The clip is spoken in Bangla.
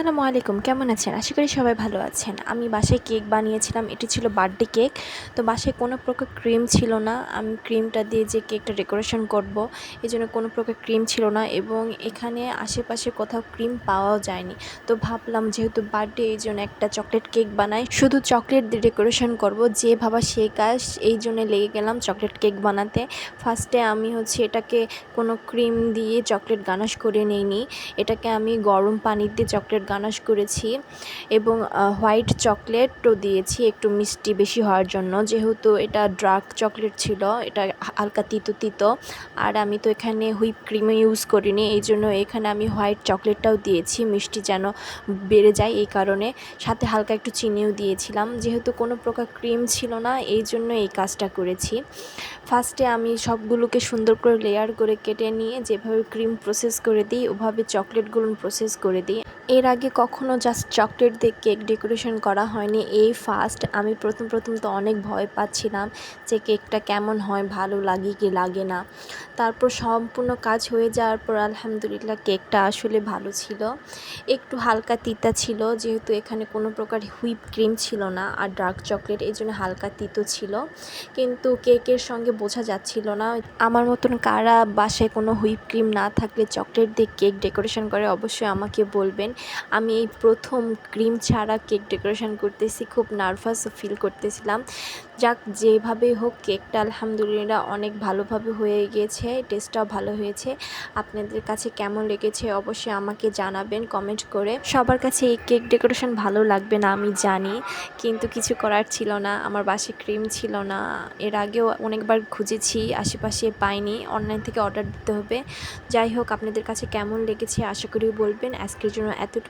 আসসালামু আলাইকুম, কেমন আছেন? আশা করি সবাই ভালো আছেন। আমি বাসায় কেক বানিয়েছিলাম, এটি ছিল বার্থডে কেক। তো বাসায় কোনো প্রকার ক্রিম ছিল না। আমি ক্রিমটা দিয়ে যে কেকটা ডেকোরেশন করব এই জন্য কোনো প্রকার ক্রিম ছিল না এবং এখানে আশেপাশে কোথাও ক্রিম পাওয়াও যায়নি। তো ভাবলাম যেহেতু বার্থডে, এই জন্য একটা চকলেট কেক বানাই। শুধু চকলেট দিয়ে ডেকোরেশন করব, যে ভাবা সে কাজ, এই জন্য লেগে গেলাম চকলেট কেক বানাতে। ফার্স্টে আমি হচ্ছে এটাকে কোনো ক্রিম দিয়ে চকলেট গানাশ করে নিইনি। এটাকে আমি গরম পানিতে চকলেট গানাশ করেছি এবং হোয়াইট চকলেটও দিয়েছি একটু মিষ্টি বেশি হওয়ার জন্য। যেহেতু এটা ডার্ক চকলেট ছিল, এটা হালকা তিতো তিতো, আর আমি তো এখানে হুইপ ক্রিমও ইউজ করিনি, এই জন্য এখানে আমি হোয়াইট চকলেটটাও দিয়েছি, মিষ্টি যেন বেড়ে যায় এই কারণে। সাথে হালকা একটু চিনিও দিয়েছিলাম, যেহেতু কোনো প্রকার ক্রিম ছিল না, এই জন্য এই কাজটা করেছি। ফার্স্টে আমি সবগুলোকে সুন্দর করে লেয়ার করে কেটে নিয়ে যেভাবে ক্রিম প্রসেস করে দিই, ওভাবে চকলেটগুলো প্রসেস করে দিই। এর আগে কখনো জাস্ট চকলেট দিয়ে কেক ডেকোরেশন করা হয়নি। এই ফার্স্ট আমি প্রথম প্রথম তো অনেক ভয় পাচ্ছিলাম যে কেকটা কেমন হয়, ভালো লাগে কি লাগে না। তারপর সম্পূর্ণ কাজ হয়ে যাওয়ার পর আলহামদুলিল্লাহ কেকটা আসলে ভালো ছিল। একটু হালকা তিতা ছিল, যেহেতু এখানে কোনো প্রকার হুইপ ক্রিম ছিল না আর ডার্ক চকলেট এই জন্য হালকা তিতো ছিল। কিন্তু কেকের সঙ্গে বোঝা যাচ্ছিল না। আমার মতন কারা বাসায় কোনো হুইপ ক্রিম না থাকলে চকলেট দিয়ে কেক ডেকোরেশন করে, অবশ্যই আমাকে বলবেন। আমি এই প্রথম ক্রিম ছাড়া কেক ডেকোরেশন করতেছি, খুব নার্ভাসও ফিল করতেছিলাম। যাক, যেভাবে হোক, কেকটা আলহামদুলিল্লাহ অনেক ভালোভাবে হয়ে গিয়েছে টেস্টটাও ভালো হয়েছে। আপনাদের কাছে কেমন লেগেছে অবশ্যই আমাকে জানাবেন, কমেন্ট করে। সবার কাছে এই কেক ডেকোরেশন ভালো লাগবে না, আমি জানি, কিন্তু কিছু করার ছিল না, আমার বাসে ক্রিম ছিল না। এর আগেও অনেকবার খুঁজেছি, আশেপাশে পাইনি, অনলাইন থেকে অর্ডার দিতে হবে। যাই হোক, আপনাদের কাছে কেমন লেগেছে আশা করি বলবেন। আজকের জন্য এতটুকুই।